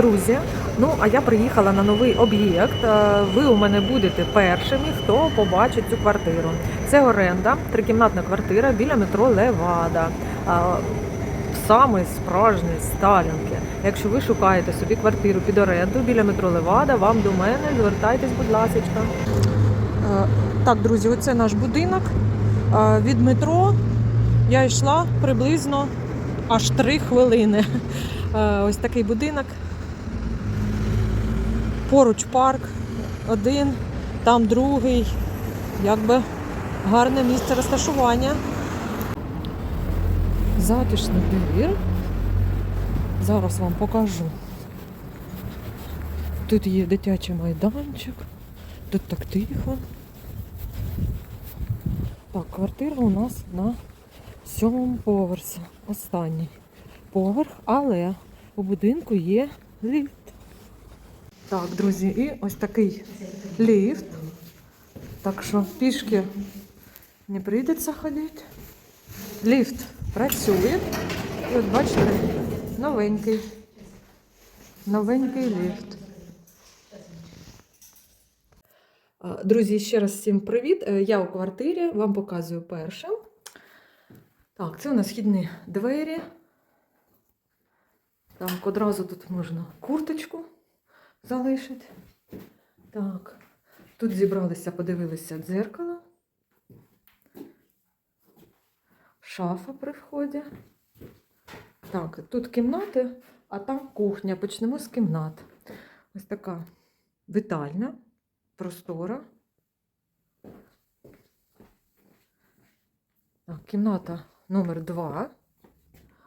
Друзі, ну а я приїхала на новий об'єкт. Е, Ви у мене будете першими, хто побачить цю квартиру. Це оренда, трикімнатна квартира біля метро Левада. Е, Саме справжні сталінки. Якщо ви шукаєте собі квартиру під оренду біля метро Левада, вам до мене звертайтесь, будь ласка. Так, друзі, оце наш будинок. Е, Від метро я йшла приблизно аж три хвилини. Е, Ось такий будинок. Поруч парк, один, там другий. Якби гарне місце розташування. Затишний двір. Зараз вам покажу. Тут є дитячий майданчик, тут так тихо. Так, квартира у нас на сьомому поверсі. Останній поверх, але у будинку є ліфт. Так, друзі, і ось такий ліфт. Так що пішки не прийдеться ходити. Ліфт працює. І от бачите, новенький. Новенький ліфт. Друзі, ще раз всім привіт. Е, Я у квартирі, вам показую першим. Так, це у нас східні двері. Так, одразу тут можна курточку залишити. Так, тут зібралися, подивилися дзеркало. Шафа при вході. Так, тут кімнати, а там кухня. Почнемо з кімнат. Ось така вітальня, простора. Так, кімната номер 2.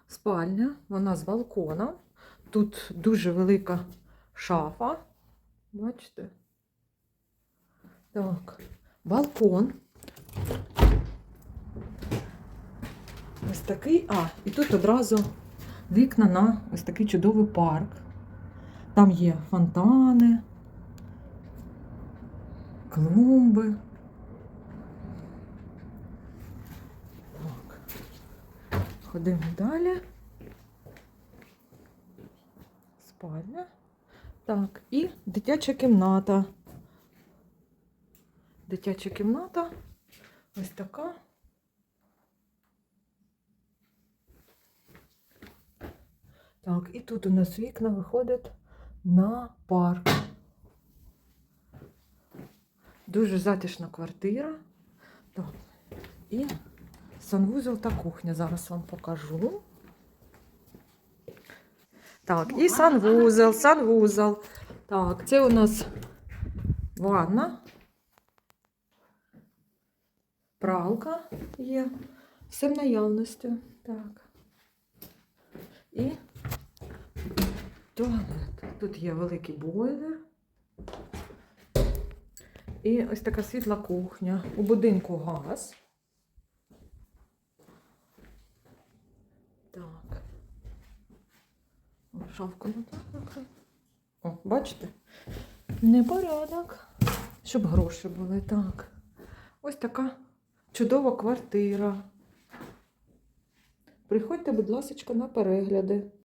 Спальня, вона з балконом. Тут дуже велика шафа. Бачите? Так, балкон. Ось такий. А, і тут одразу вікна на ось такий чудовий парк. Там є фонтани, клумби. Так. Ходимо далі. Спальня. Так, і дитяча кімната. Дитяча кімната. Ось така. Так, і тут у нас вікна виходять на парк. Дуже затишна квартира. Так. І санвузол та кухня. Зараз вам покажу. Так, і санвузол, санвузол. Так, це у нас ванна. Пралка є. Все в наявності. Так. І туалет. Тут є великий бойлер. І ось така світла кухня. У будинку газ. Так. Так. О, бачите? Непорядок. Щоб гроші були. Так. Ось така чудова квартира. Приходьте, будь ласка, на перегляди.